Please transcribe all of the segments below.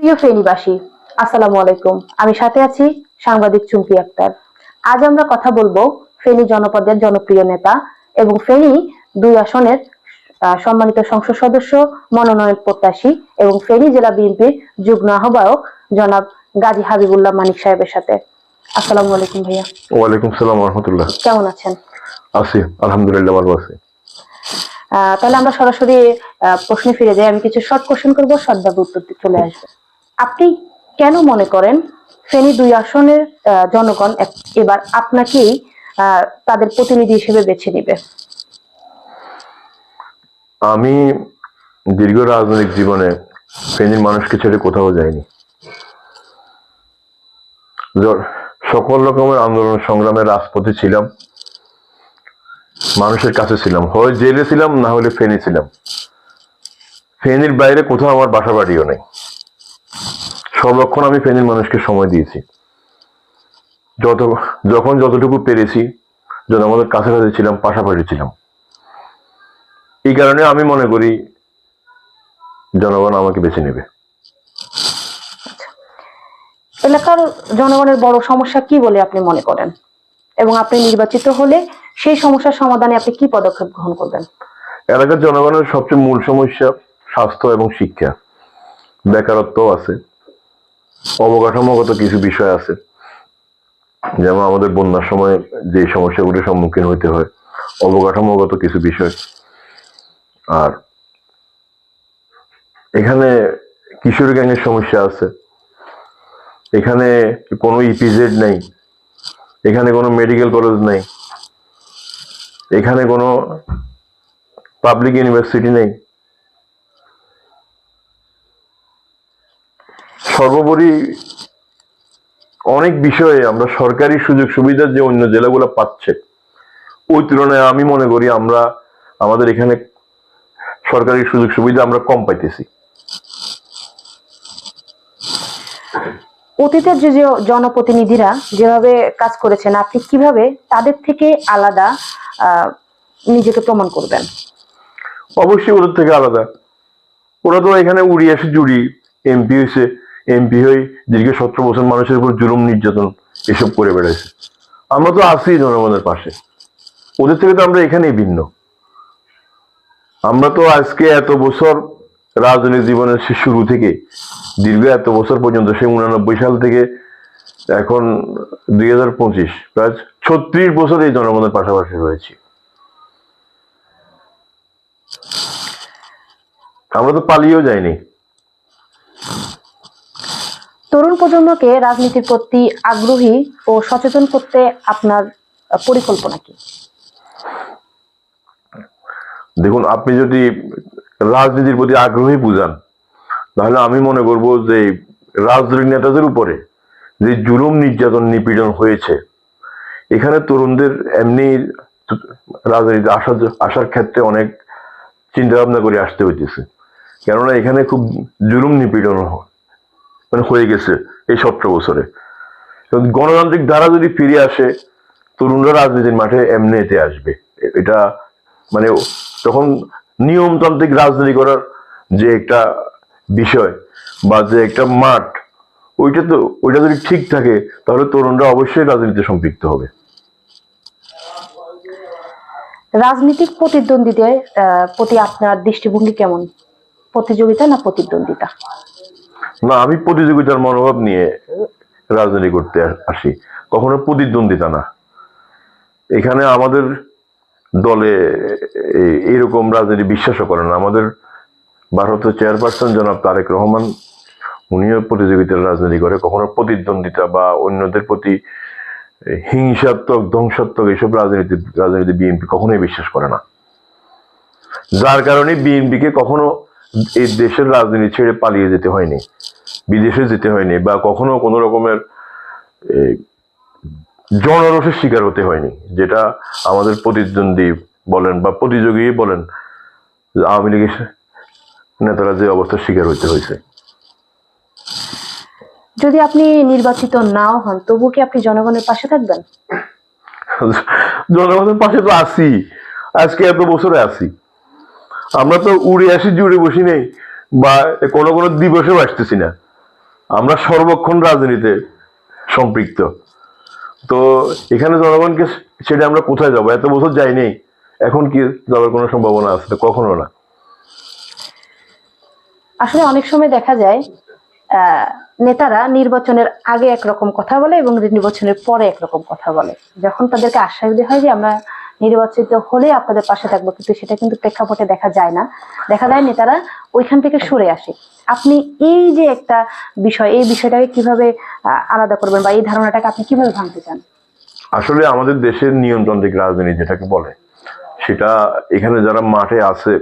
প্রিয় ফেনীবাসী আসসালামু আলাইকুম। আমি সাথে আছি সাংবাদিক চুমকি আক্তার। আজ আমরা কথা বলব ফেনী জনপদের জনপ্রিয় নেতা এবং ফেনী দুই আসনের সম্মানিত সংসদ সদস্য মনোনয়ন প্রত্যাশী এবং ফেনী জেলা বিএনপির যুগ্ম আহ্বায়ক জনাব গাজী হাবিবুল্লাহ মানিক সাহেবের সাথে। আসসালামু আলাইকুম ভাইয়া। ওয়ালাইকুম সালাম রহমতুল্লাহ। কেমন আছেন? আছি আলহামদুলিল্লাহ ভালো আছি। আহ, তাহলে আমরা সরাসরি প্রশ্নে ফিরে যাই। আমি কিছু শর্ট কোশ্চেন করব শর্টভাবে উত্তর চলে আসবে। আপনি কেন মনে করেন ফেনী দুই আসনের জনগণ এবার আপনাকেই তাদের প্রতিনিধি হিসেবে বেছে নিবে? আমি দীর্ঘ রাজনৈতিক জীবনে ফেনীর মানুষকে ছেড়ে কোথাও যাইনি। সকল রকমের আন্দোলন সংগ্রামের রাজপথে ছিলাম। মানুষের কাছে ছিলাম। হয় জেলে ছিলাম, না হলে ফেনী ছিলাম। ফেনীর বাইরে কোথাও আমার বাসা বাড়িও নেই। সর্বক্ষণ আমি ফেনীর মানুষকে সময় দিয়েছি। যত যখন যতটুকু পেরেছি জনগণের কাছাকাছি ছিলাম পাশাপাশি ছিলাম। এই কারণে আমি মনে করি জনগণ আমাকে বেছে নেবে। এলাকার জনগণের বড় সমস্যা কি বলে আপনি মনে করেন? এবং আপনি নির্বাচিত হলে সেই সমস্যার সমাধানে আপনি কি পদক্ষেপ গ্রহণ করবেন? এলাকার জনগণের সবচেয়ে মূল সমস্যা স্বাস্থ্য এবং শিক্ষা। বেকারত্ব আছে। অবকাঠামোগত কিছু বিষয় আছে। যেমন আমাদের বন্যার সময় যে সমস্যাগুলির সম্মুখীন হতে হয়, অবকাঠামোগত কিছু বিষয়। আর এখানে কিশোর গ্যাংয়ের সমস্যা আছে। এখানে কোনো ইপিজেড নেই। এখানে কোনো মেডিকেল কলেজ নেই। এখানে কোনো পাবলিক ইউনিভার্সিটি নেই। সর্বোপরি অনেক বিষয়ে আমরা সরকারি সুযোগ সুবিধা যে অন্য জেলাগুলো পাচ্ছে ওই তুলনায় আমি মনে করি আমরা আমাদের এখানে সরকারি সুযোগ সুবিধা আমরা কম পাইতেছি। অতীতের যে যে জনপ্রতিনিধিরা যেভাবে কাজ করেছেন আপনি কীভাবে তাদের থেকে আলাদা আহ, নিজেকে প্রমাণ করবেন? অবশ্যই ওদের থেকে আলাদা। ওরা তো এখানে উড়ি এসে জুড়ি এমপি হয়েছে এমপি হয়ে দীর্ঘ সতেরো বছর মানুষের উপর জুলুম নির্যাতন এসব করে বেড়াইছে। আমরা তো আছি জনগণের পাশে। ওদের থেকে তো আমরা এখানেই ভিন্ন। আমরা তো আজকে এত বছর রাজনৈতিক জীবনের শুরু থেকে, দীর্ঘ এত বছর পর্যন্ত সে উনানব্বই সাল থেকে এখন দুই হাজার পঁচিশ, প্রায় ছত্রিশ বছর এই জনগণের পাশাপাশি রয়েছি। আমরা তো পালিয়েও যাইনি। প্রজন্মকে রাজনীতির প্রতি আগ্রহী ও সচেতন করতে আপনার পরিকল্পনা কি? দেখুন, আপনি যদি রাজনীতির প্রতি আগ্রহী বুঝান, তাহলে আমি মনে করব যে রাজনৈতিক নেতাদের উপরে যে জুলুম নির্যাতন নিপীড়ন হয়েছে, এখানে তরুণদের এমনি রাজনীতি আসার আসার ক্ষেত্রে অনেক চিন্তা ভাবনা করে আসতে হইতেছে। কেননা এখানে খুব জুলুম নিপীড়ন মানে হয়ে গেছে। এই সতেরো বছরে। গণতান্ত্রিক ধারা যদি ফিরে আসে, তরুণরা রাজনীতির মাঠে এমনিতে আসবে। এটা মানে তখন নিয়মতান্ত্রিক রাজনীতি করার যে একটা বিষয় বা যে একটা মাঠ, ওইটা তো, ওইটা যদি ঠিক থাকে, তাহলে তরুণরা অবশ্যই রাজনীতিতে সম্পৃক্ত হবে। রাজনৈতিক প্রতিদ্বন্দ্বীদের প্রতি আপনার দৃষ্টিভঙ্গি কেমন? প্রতিযোগিতা না প্রতিদ্বন্দ্বিতা? না, আমি প্রতিযোগিতার মনোভাব নিয়ে রাজনীতি করতে আসি। কখনো প্রতিদ্বন্দ্বিতা না। এখানে আমাদের দলে এইরকম রাজনীতি বিশ্বাসও করে না। আমাদের ভারতের চেয়ারপারসন জনাব তারেক রহমান, উনিও প্রতিযোগিতার রাজনীতি করে। কখনো প্রতিদ্বন্দ্বিতা বা অন্যদের প্রতি হিংসাত্মক, ধ্বংসাত্মক এইসব রাজনীতি রাজনীতি বিএনপি কখনোই বিশ্বাস করে না। যার কারণে বিএনপিকে কখনো এই দেশের রাজনীতি ছেড়ে পালিয়ে যেতে হয়নি। বিদেশে যেতে হয়নি বা কখনো কোনো রকমের এই, জনরসের শিকার হতে হয়নি যেটা আমাদের প্রতিদ্বন্দ্বী বলেন বা প্রতিযোগী বলেন যে আওয়ামী লীগের নেতারা যে অবস্থার শিকার হতে হয়েছে যদি আপনি নির্বাচিত নাও হন তবু কি আপনি জনগণের পাশে থাকবেন? জনগণের পাশে তো আছি আজকে এত বছরে আছি। আমরা তো উড়ে আসি জুড়ে বসি নেই বা কোনো কোনো দিবসেও আসতেছি না। আমরা সর্বক্ষণ রাজনীতিতে সম্পৃক্ত। তো এখানে জনগণকে ছেড়ে আমরা কোথায় যাব? এত বছর যাইনি। এখন কি যাওয়ার কোনো সম্ভাবনা আছে? কখনো না। আসলে অনেক সময় দেখা যায় নেতারা নির্বাচনের আগে একরকম কথা বলে এবং নির্বাচনের পরে একরকম কথা বলে। যখন তাদেরকে আশ্বাস দেওয়া হয় যে আমরা নির্বাচিত হলে আপনাদের পাশে থাকব, কিন্তু সেটা কিন্তু প্রেক্ষাপটে দেখা যায় না। দেখা যায় নেতারা ওইখান থেকে সরে আসে। আপনি এই যে একটা বিষয়, এই বিষয়টাকে কীভাবে আলাদা করবেন বা এই ধারণাটাকে আপনি কীভাবে ভাঙতে চান? আসলে আমাদের দেশের নিয়মতান্ত্রিক রাজনীতি যেটাকে বলে, সেটা এখানে যারা মাঠে আছে,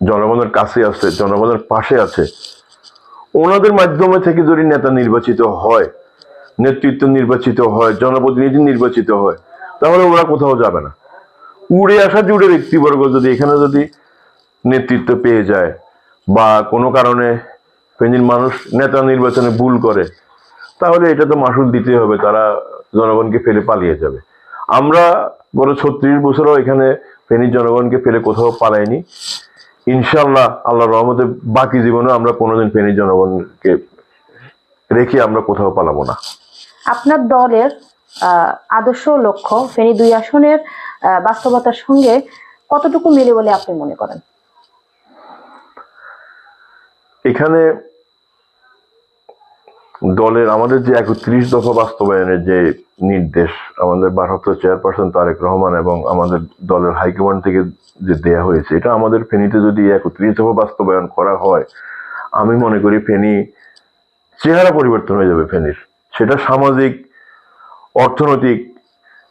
জনগণের কাছে আছে, জনগণের পাশে আছে, ওনাদের মাধ্যমে থেকে যদি নেতা নির্বাচিত হয়, নেতৃত্ব নির্বাচিত হয়, জনপ্রতিনিধি নির্বাচিত হয়, তাহলে ওরা কোথাও যাবে না। উড়ে আসা জুড়ে ব্যক্তিবর্গ যদি এখানে যদি নেতৃত্ব পেয়ে যায় বা কোনো কারণে ফেনীর মানুষ নেতা নির্বাচনে ভুল করে, তাহলে এটা তো মাসুল দিতে হবে, তারা জনগণকে ফেলে পালিয়ে যাবে। আমরা গত ছত্রিশ বছরও এখানে ফেনীর জনগণকে ফেলে কোথাও পালাইনি। ইনশাল্লাহ আল্লাহ রহমতে বাকি জীবনে আমরা কোনোদিন ফেনীর জনগণকে রেখে আমরা কোথাও পালাবো না। আপনার দলের আদর্শ লক্ষ্য ফেনী দুই আসনের বাস্তবতার সঙ্গে কতটুকু মিলে বলে আপনি মনে করেন? এখানে দলের, আমাদের যে একত্রিশ দফা বাস্তবায়নের যে নির্দেশ, আমাদের ভারপ্রাপ্ত চেয়ারপারসন তারেক রহমান এবং আমাদের দলের হাইকমান্ড থেকে যে দেয়া হয়েছে, এটা আমাদের ফেনীতে যদি একত্রিশ দফা বাস্তবায়ন করা হয়, আমি মনে করি ফেনী চেহারা পরিবর্তন হয়ে যাবে ফেনীর। সেটা সামাজিক, অর্থনৈতিক,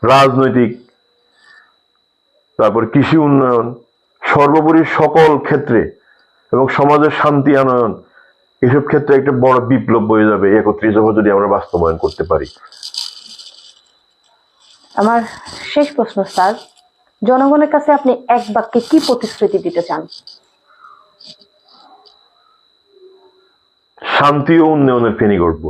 রাজনৈতিক, তারপর কৃষি উন্নয়ন, সর্বোপরি সকল ক্ষেত্রে এবং সমাজের শান্তি আনয়ন এসব ক্ষেত্রে একটা বড় বিপ্লব হয়ে যাবে একত্রিশ দফা যদি আমরা বাস্তবায়ন করতে পারি। আমার শেষ প্রশ্ন স্যার। জনগণের কাছে আপনি এক বাক্যে কি প্রতিশ্রুতি দিতে চান? শান্তি ও উন্নয়নের ফেনী গড়বো।